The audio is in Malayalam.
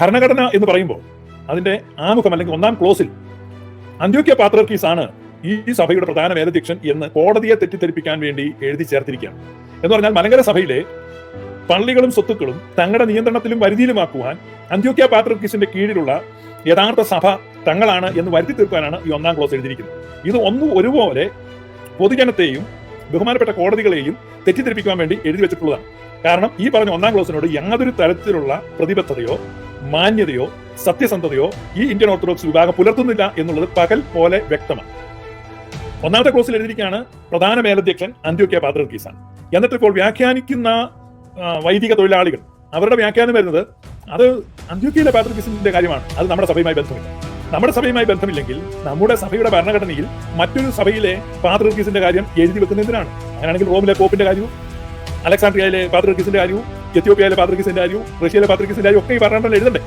ഭരണഘടന എന്ന് പറയുമ്പോൾ അതിന്റെ ആമുഖം അല്ലെങ്കിൽ ഒന്നാം ക്ലോസിൽ അന്ത്യോക്യ പാത്രർക്കീസ് ആണ് ഈ സഭയുടെ പ്രധാന മേലധ്യക്ഷൻ എന്ന് കോടതിയെ തെറ്റിദ്ധരിപ്പിക്കാൻ വേണ്ടി എഴുതി ചേർത്തിരിക്കുകയാണ്. എന്ന് പറഞ്ഞാൽ മലങ്കര സഭയിലെ പള്ളികളും സ്വത്തുക്കളും തങ്ങളുടെ നിയന്ത്രണത്തിലും വരുതിയിലുമാക്കുവാൻ അന്ത്യോക്യ പാത്രർക്കീസിന്റെ കീഴിലുള്ള യഥാർത്ഥ സഭ തങ്ങളാണ് എന്ന് വരുത്തി തീർക്കാനാണ് ഈ ഒന്നാം ക്ലോസ് എഴുതിയിരിക്കുന്നത്. ഇത് ഒന്നും ഒരുപോലെ പൊതുജനത്തെയും ബഹുമാനപ്പെട്ട കോടതികളെയും തെറ്റിദ്ധരിപ്പിക്കാൻ വേണ്ടി എഴുതി വെച്ചിട്ടുള്ളതാണ്. കാരണം ഈ പറഞ്ഞ ഒന്നാം ക്ലോസിനോട് യാതൊരു തരത്തിലുള്ള പ്രതിബദ്ധതയോ മാന്യതയോ സത്യസന്ധതയോ ഈ ഇന്ത്യൻ ഓർത്തഡോക്സ് വിഭാഗം പുലർത്തുന്നില്ല എന്നുള്ളത് പകൽ പോലെ വ്യക്തമാണ്. ഒന്നാമത്തെ ക്ലോസിൽ എഴുതിയിരിക്കുകയാണ് പ്രധാന മേലധ്യക്ഷൻ അന്ത്യോക്യ പാത്രക്കീസാണ് എന്നിട്ട് ഇപ്പോൾ വ്യാഖ്യാനിക്കുന്ന വൈദിക തൊഴിലാളികൾ അവരുടെ വ്യാഖ്യാനം വരുന്നത് അത് അന്ത്യോക്യയിലെ പാത്രക്കീസിന്റെ കാര്യമാണ്. അത് നമ്മുടെ സഭയുമായി ബന്ധമില്ല. നമ്മുടെ സഭയുമായി ബന്ധമില്ലെങ്കിൽ നമ്മുടെ സഭയുടെ ഭരണഘടനയിൽ മറ്റൊരു സഭയിലെ പാത്രക്കീസിന്റെ കാര്യം എഴുതി വെക്കുന്നതിനാണ്. അങ്ങനെയാണെങ്കിൽ റോമിലെ പോപ്പിന്റെ കാര്യവും അലക്സാണ്ട്രിയയിലെ പാത്രക്കീസിന്റെ കാര്യവും എത്യോപ്യയിലെ പാത്രക്കീസിന്റെ കാര്യവും റഷ്യയിലെ പാത്രക്കീസിന്റെ കാര്യവും ഒക്കെ ഈ ഭരണഘടനയിൽ എഴുതണ്ടേ?